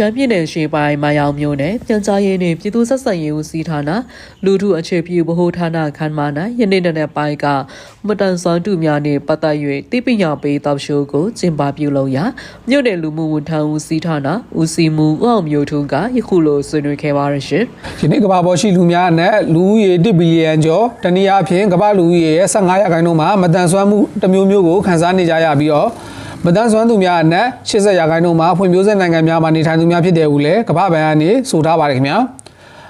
ရှမ်းပြည်နယ်ရှေ့ပိုင်းမာယောင်မြို့နယ်ပြန်ကြားရေးနှင့်ပြည်သူ့ဆက်ဆံရေးဦးစီးဌာနလူထုအခြေပြုဗဟိုဌာနခန်းမ၌ယနေ့နေ့နဲ့ပိုင်းကမတန်ဆွမ်းတူများနှင့်ပတ်သက်၍တိပညာပေးတောက်ရှိုးကိုကျင်းပပြုလုပ်ရာမြို့နယ်လူမှုဝန်ထမ်းဦးစီးဌာနဦးစီးမှုဦးအောင်မျိုးထွန်းကယခုလိုဆွေးနွေးခဲ့ပါရရှင်ဒီနေ့ကမ္ဘာပေါ်ရှိလူများအနက်လူဦးရေ1ဘီလီယံကျော်တနည်းအားဖြင့်ကမ္ဘာလူဦးရေရဲ့15ရာခိုင်နှုန်းမှာမတန်ဆွမ်းမှုတစ်မျိုးမျိုးကိုခန်းစားနေကြရပြီးတော့ မတန်ဆွမ်းသူများအနက်80ရာခိုင်နှုန်းမှာဖွံ့ဖြိုးဆဲနိုင်ငံများမှာနေထိုင်သူများဖြစ်တယ်ဟုလည်းကမ္ဘာ့ဘဏ်ကနေဆိုထားပါတယ်ခင်ဗျာ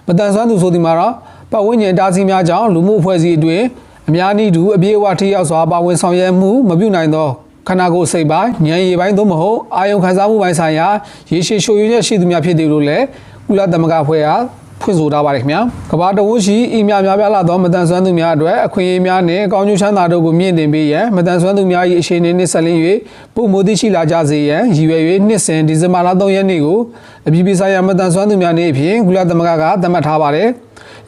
မတန်ဆွမ်းသူဆိုဒီမှာတော့ပတ်ဝန်းကျင်အတားအဆီးများကြောင့်လူမှုအဖွဲ့အစည်းအတွင်းအများနည်းတူအပြည့်အဝထိရောက်စွာပါဝင်ဆောင်ရွက်မှုမပြုနိုင်သောခန္ဓာကိုယ်စိတ်ပိုင်းဉာဏ်ရည်ပိုင်းသို့မဟုတ်အာယုံခံစားမှုပိုင်းဆိုင်ရာရေရှည်ရှုပ်ရင်းရရှိသူများဖြစ်တယ်လို့လည်းကုလသမဂ္ဂအဖွဲ့အား ဖွင့်ဆိုထားပါတယ်ခင်ဗျာကဘာတဝန်းရှိအီများများပြားလာသောမတန်ဆွမ်းသူများအတွက်အခွင့်အရေးများနဲ့ကောင်းကျိုးချမ်းသာတို့ကိုမြင့်တင်ပေးရန်မတန်ဆွမ်းသူများ၏အခြေအနေနှင့်ဆက်လင်း၍ပုံမိုသိရှိလာကြစေရန်ရည်ရွယ်၍နှစ်စဉ်ဒီဇင်ဘာလ3ရက်နေ့ကိုအပြည်ပြည်ဆိုင်ရာမတန်ဆွမ်းသူများနေ့အဖြစ်ကုလသမဂ္ဂကသတ်မှတ်ထားပါတယ်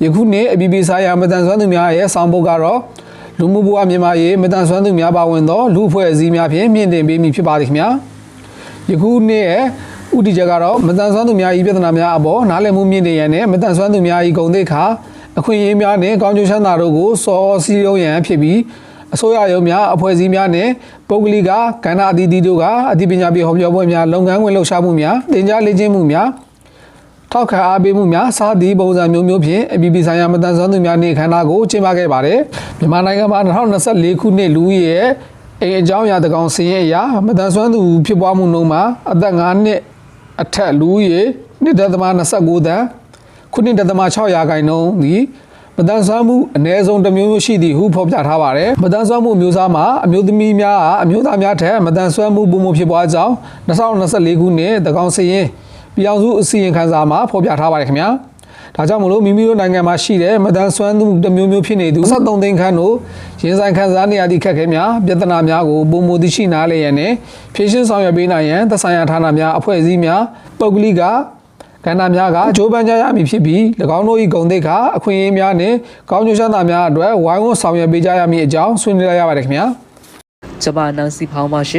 ယခုနှစ်အပြည်ပြည်ဆိုင်ရာမတန်ဆွမ်းသူများရဲ့ဆောင်ပုဒ်ကတော့လူမှုဘဝမြန်မာရေးမတန်ဆွမ်းသူများပါဝင်သောလူအဖွဲ့အစည်းများဖြင့်မြင့်တင်ပေးမည်ဖြစ်ပါသည်ခင်ဗျာယခုနေ့ရဲ့ ဥတီချက်ကတော့မတန်ဆွမ်းသူများဤပြဿနာများအပေါ်နားလည်မှုမြင့်တင်ရန်နဲ့မတန်ဆွမ်းသူများဤဂုဏ်သိက္ခာအခွင့်အရေးများနဲ့ကောင်းကျိုးချမ်းသာတို့ကိုစောစည်းရုံးရန်ဖြစ်ပြီးအစိုးရရုံးများအဖွဲ့အစည်းများနဲ့ပုဂ္ဂလိကကဏ္ဍအသီးသီးတို့ကအသိပညာပေးဟောပြောပွဲများလုပ်ငန်းခွင်လှုပ်ရှားမှုများတင် जा လေ့ကျင့်မှုများထောက်ခံအားပေးမှုများစသည်ပုံစံမျိုးမျိုးဖြင့်အပြည်ပြည်ဆိုင်ရာမတန်ဆွမ်းသူများနေ့ခမ်းနားကိုကျင်းပခဲ့ပါတယ်မြန်မာနိုင်ငံမှာ2024ခုနှစ်လူဦးရေရဲ့အိမ်အကြောင်းအရာတကောင်စည်ရဲ့အရာမတန်ဆွမ်းသူဖြစ်ပွားမှုနှုန်းမှာအသက်9နှစ် အထက်လူဦးရေ1.29တန်း9.6ရာခိုင်နှုန်းသည်မတန်ဆွမ်းမှုအ ਨੇ ဆုံးတစ်မျိုးမျိုးရှိသည်ဟုဖော်ပြထားပါတယ်မတန်ဆွမ်းမှုအမျိုးအစားမှာအမျိုးသမီးများကအမျိုးသားများထက်မတန်ဆွမ်းမှုပုံမှုဖြစ်ပွားကြောင်း2024ခုနှစ်တကောင်စည်ရင်ပြည်အောင်စုအစည်းအဝေးခန်းစာမှာဖော်ပြထားပါတယ်ခင်ဗျာ ဒါကြောင့်မလို့မိမိတို့နိုင်ငံမှာရှိတဲ့မတန်ဆွမ်းသူတစ်မျိုးမျိုးဖြစ်နေသူ73သိန်းခန့်တို့ရင်ဆိုင်ခံစားနေရသည့်ခက်ခဲများပြဿနာများကိုပုံမူသိရှိနားလည်ရန်နဲ့ဖြည့်ရှင်းဆောင်ရွက်ပေးနိုင်ရန်သက်ဆိုင်ရာဌာနများအဖွဲ့အစည်းများပုဂ္ဂလိကကဏ္ဍများကအကျိုးပန်းကြရမည်ဖြစ်ပြီး၎င်းတို့၏ဂုဏ်သိက္ခာအခွင့်အရေးများနဲ့ကောင်းကျိုးချမ်းသာများအတွက်ဝိုင်းဝန်းဆောင်ရွက်ပေးကြရမည်အကြောင်းဆွေးနွေးလိုက်ရပါတယ်ခင်ဗျာကျမနန်စီဖောင်းပါရှင်